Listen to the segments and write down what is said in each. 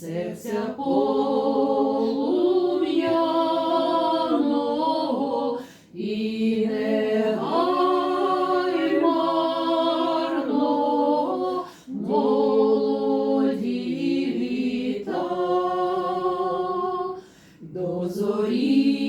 серця полум'яного і не марного молоді літа до зорі.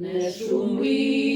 Ne-șumbim.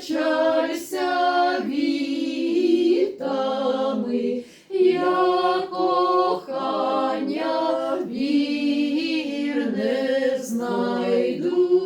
Прощайся вітами, я кохання вірне знайду.